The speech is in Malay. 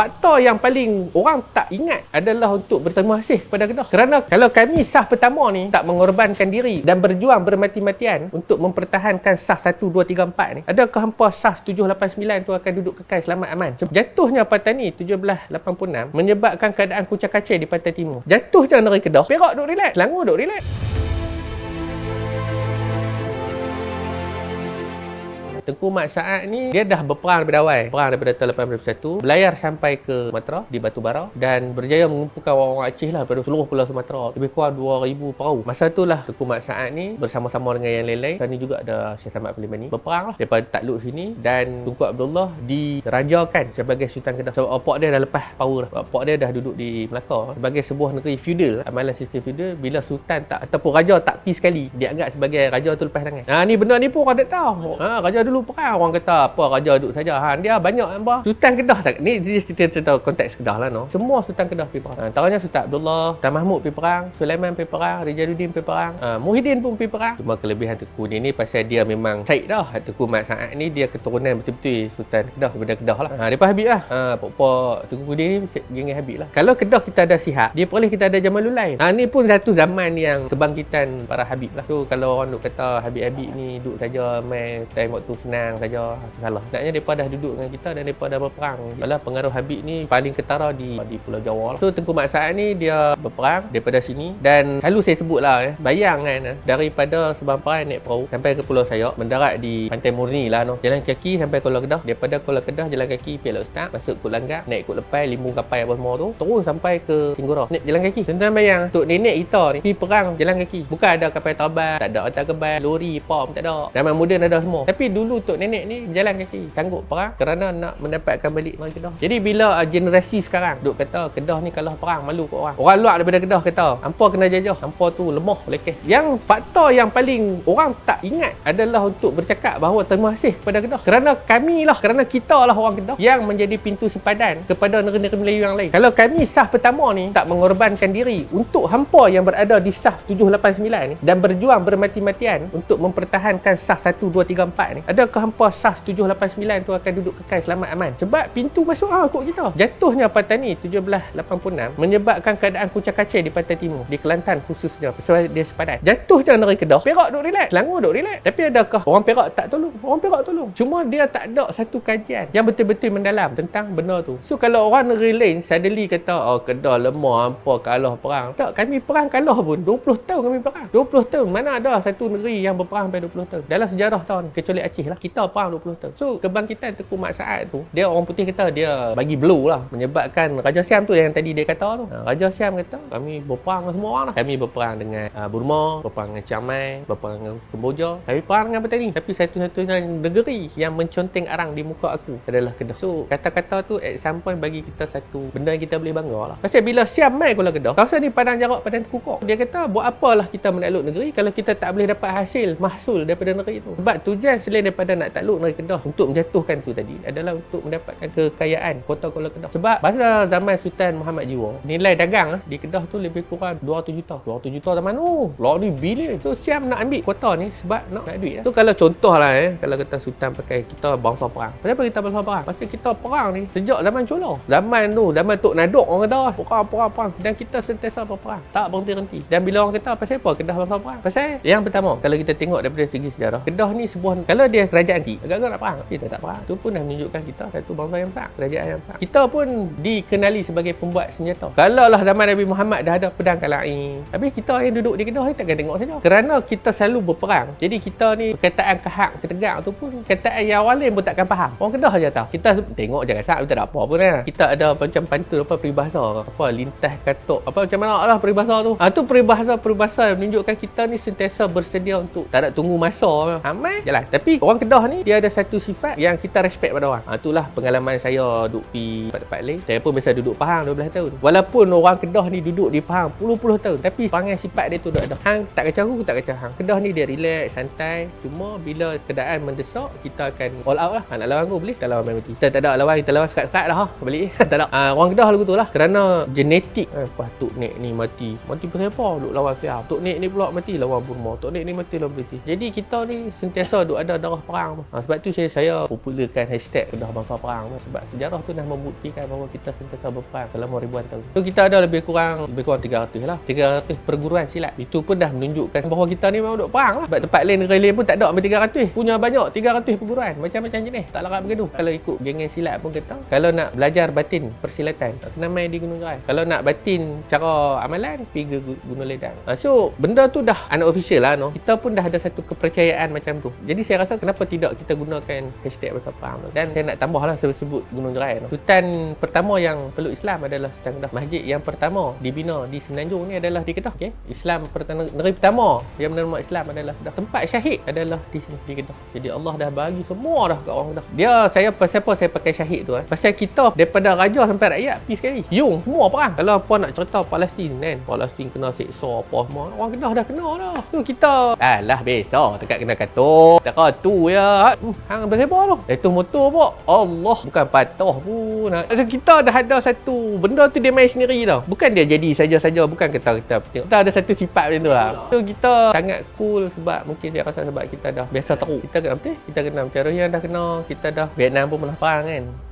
faktor yang paling orang tak ingat adalah untuk berterima kasih kepada Kedah. Kerana kalau kami sah pertama ni tak mengorbankan diri dan berjuang bermati-matian untuk mempertahankan sah 1, 2, 3, 4 ni, adakah hampa sah 7, 8, 9 tu akan duduk kekal selamat aman? Jatuhnya Patani 1786 menyebabkan keadaan kucak kacir di Pantai Timur. Jatuh je negeri Kedah, Perak duk relax, Selangor duk relax. Tengku Mat Saad ni dia dah berperang daripada awal. Perang daripada tahun 1891, berlayar sampai ke Sumatera di Batu Bara dan berjaya mengumpulkan orang-orang Aceh lah pada seluruh pulau Sumatera. Lebih kurang 2000 perahu. Masa tu lah Tengku Mat Saad ni bersama-sama dengan yang lain-lain. Sana juga ada Syekh Samad Pelimani berperang lah daripada takluk sini dan Tengku Abdullah dirajakan sebagai Sultan Kedah. Sebab opak dia dah lepas power. Opak dia dah duduk di Melaka sebagai sebuah negeri feudal. Amalan sistem feudal bila Sultan tak ataupun Raja tak pi sekali dia anggap sebagai Raja tu lepas tangan. Ha ni benda ni pun orang tak tahu. Ha Raja dulu perang orang kata apa raja duduk saja. Ha dia banyak apa sultan kedah tak ni dia cerita konteks kedah lah no. Semua sultan kedah pergi perang. Ha, antaranya sultan Abdullah Sultan Mahmud pergi perang Sulaiman pergi perang Rijaluddin pergi perang ha, Muhyiddin pun pergi perang. Cuma kelebihan Tengku ni ni pasal dia memang Syed dah. Tengku Mat Saad ni dia keturunan betul-betul sultan kedah daripada kedah lah. Ha, daripada Habib lah. Ha, pokok Tengku ni geng Habib lah. Kalau kedah kita ada sihat dia boleh kita ada Jamalul lain. Ha, ni pun satu zaman yang kebangkitan para Habib lah. Tu kalau orang duk kata Habib-Habib ni duduk saja main time waktu senang saja salah. Naknya depa dah duduk dengan kita dan depa dah berperang. Malah pengaruh Habib ni paling ketara di di Pulau Jawa lah. So Tengku Mat Saad ni dia berperang daripada sini dan selalu saya sebut lah eh, bayang kan eh, daripada Sebang Perai naik perahu sampai ke Pulau Sayok mendarat di Pantai Murni lah no. Jalan kaki sampai Kuala Kedah daripada Kuala Kedah jalan kaki Piala Ustaz masuk Kut Langgak naik Kut Lepai limbu kapal apa semua tu terus sampai ke Singgora naik jalan kaki. Tuan-tuan bayang untuk nenek kita ni pergi perang jalan kaki. Bukan ada kapal terbang, tak ada otak kebal, lori, pom tak ada. Zaman moden ada semua. Tapi dulu untuk nenek ni jalan kaki. Sanggup perang kerana nak mendapatkan balik negeri Kedah. Jadi bila uh, generasi sekarang duk kata Kedah ni kalah perang malu ke orang. Orang luar daripada Kedah kata hampa kena jajah. Hampa tu lemah lekeh yang faktor yang paling orang tak ingat adalah untuk bercakap bahawa terima kasih kepada Kedah. Kerana kami lah kerana kita lah orang Kedah yang menjadi pintu sepadan kepada negeri-negeri Melayu yang lain. Kalau kami sah pertama ni tak mengorbankan diri untuk hampa yang berada di sah 789 ni dan berjuang bermati-matian untuk mempertahankan sah 1 2 3 4 ni adakah hampa sah 789 tu akan duduk kekal selamat aman. Sebab pintu masuk ah kot kita. Jatuhnya Patani 1786 menyebabkan keadaan kucak kacir di Pantai Timur di Kelantan khususnya. Sebab dia sepadan. Jatuh je negeri Kedah. Perak duk relax. Selangor duk relax. Tapi adakah orang Perak tak tolong? Orang Perak tolong. Cuma dia tak ada satu kajian yang betul-betul mendalam tentang benda tu. So kalau orang negeri lain suddenly kata oh Kedah lemah apa kalah perang. Tak kami perang kalah pun. 20 tahun kami perang. 20 tahun. Mana ada satu negeri yang berperang sampai 20 tahun? Dalam sejarah tahun kecuali Aceh lah. Kita perang 20 tahun. So kebangkitan Tengku Mat Saad tu dia orang putih kata dia bagi blow lah. Menyebabkan Raja Siam tu yang tadi dia kata tu. Ha, Raja Siam kata kami berperang dengan semua orang lah. Kami berperang dengan uh, Burma berperang dengan Chiang berperang dengan Kemboja. Kami perang dengan petani. Tapi satu-satunya negeri yang menconteng arang di muka aku adalah Kedah. So kata-kata tu at some point bagi kita satu benda yang kita boleh bangga lah. Pasal bila Siam mai Kuala Kedah kawasan ni padang jarak padang tekukok dia kata buat apalah kita menakluk negeri kalau kita tak boleh dapat hasil mahsul daripada negeri itu sebab tujuan selain daripada nak takluk negeri Kedah untuk menjatuhkan tu tadi adalah untuk mendapatkan kekayaan kota Kuala Kedah. Sebab pada zaman Sultan Muhammad Jiwa, nilai dagang di Kedah tu lebih kurang 200 juta. 200 juta zaman tu. Lah ni bilion. So siap nak ambil kota ni sebab nak nak duit. So kalau contoh lah eh, kalau kata Sultan pakai kita bangsa perang. Kenapa kita bangsa perang? Pasal kita perang ni sejak zaman Chola. Zaman tu, zaman Tok Nadok orang kata perang, perang, perang. Dan kita sentiasa berperang. Tak berhenti-henti. Dan bila orang kata pasal apa Kedah bangsa perang? Pasal yang pertama, kalau kita tengok daripada segi sejarah, Kedah ni sebuah, kalau dia kerajaan antik, agak-agak nak perang. Kita tak perang. Itu pun dah menunjukkan kita satu bangsa yang besar, kerajaan yang besar. Kita pun dikenali sebagai pembuat senjata. Kalau lah zaman Nabi Muhammad dah ada pedang kalai. Tapi kita yang duduk di Kedah ni takkan tengok saja. Kerana kita selalu berperang. Jadi kita ni perkataan kehak, ketegak tu pun perkataan yang lain pun takkan faham. Orang Kedah je tahu. Kita tengok je kasar, tak apa pun kan. Kita ada macam pantun apa peribahasa. Apa lintas katuk. Apa macam mana lah peribahasa tu. Ha, tu peribahasa-peribahasa yang menunjukkan kita ni sentiasa bersedia untuk tak nak tunggu masa. Amal jalan. Tapi orang Kedah ni dia ada satu sifat yang kita respect pada orang. Ha, itulah pengalaman saya duduk di tempat-tempat lain. Saya pun biasa duduk Pahang 12 tahun. Walaupun orang Kedah ni duduk di Pahang puluh-puluh tahun. Tapi perangai sifat dia tu dah ada. Hang tak kacau aku, tak kacau hang. Kedah ni dia relax, santai. Cuma bila keadaan mendesak, kita akan all out lah. Ha, nak lawan aku boleh? Tak lawan mati. Kita tak ada lawan, kita lawan sekat-sekat dah. Ha. Balik. tak ada. Ha, orang Kedah lagu tu lah. Kerana genetik. Eh, pas Tok Nek ni mati. Mati pasal apa? Duk lawan siap. Tok Nek ni pula mati lawan Burma. Tok Nek ni mati lawan British. Jadi kita ni sentiasa duk ada darah perang tu. Ha, sebab tu saya saya popularkan hashtag Kedah Bangsa Perang tu. sebab sejarah tu dah membuktikan bahawa kita sentiasa berperang selama ribuan tahun. So kita ada lebih kurang lebih kurang 300 lah. 300 perguruan silat. Itu pun dah menunjukkan bahawa kita ni memang duk perang lah. Sebab tempat lain negara lain pun tak ada sampai 300. Punya banyak 300 perguruan. Macam-macam jenis. Tak larat bergaduh. Kalau ikut geng silat pun kita. Kalau nak belajar batin persilatan, tak kena main di Gunung Gerai. Kalau nak batin cara amalan, pergi Gunung Ledang. Ha, so benda tu dah unofficial lah no. Kita pun dah ada satu kepercayaan macam tu. Jadi saya rasa kenapa tidak kita gunakan hashtag tu. Dan saya nak tambah lah sebut Gunung Gerai no. Sultan pertama yang peluk Islam adalah Sultan Kedah. Masjid yang pertama dibina di Semenanjung ni adalah di Kedah. Okay? Islam pertama, negeri pertama yang menerima Islam adalah Kedah. Tempat syahid adalah di sini di Kedah. Jadi Allah dah bagi semua dah kat orang Kedah. Dia saya pasal apa saya pakai syahid tu eh. Pasal kita daripada raja sampai rakyat pergi sekali. Yung semua perang. Kalau apa nak cerita Palestin kan. Palestin kena seksa apa semua. Orang Kedah dah kena dah. Tu kita alah biasa dekat kena katuk. Tak kau ya. Hmm, hang berapa tu? Itu motor pun. Allah bukan patah pun. Kita dah ada satu benda tu dia main sendiri tau. Bukan dia jadi saja-saja bukan kita kita tengok. Kita ada satu sifat macam tu lah. So kita sangat cool sebab mungkin dia rasa sebab kita dah biasa teruk. Kita kena. Kita kena macam yang dah kena. Kita dah Vietnam pun pernah perang kan.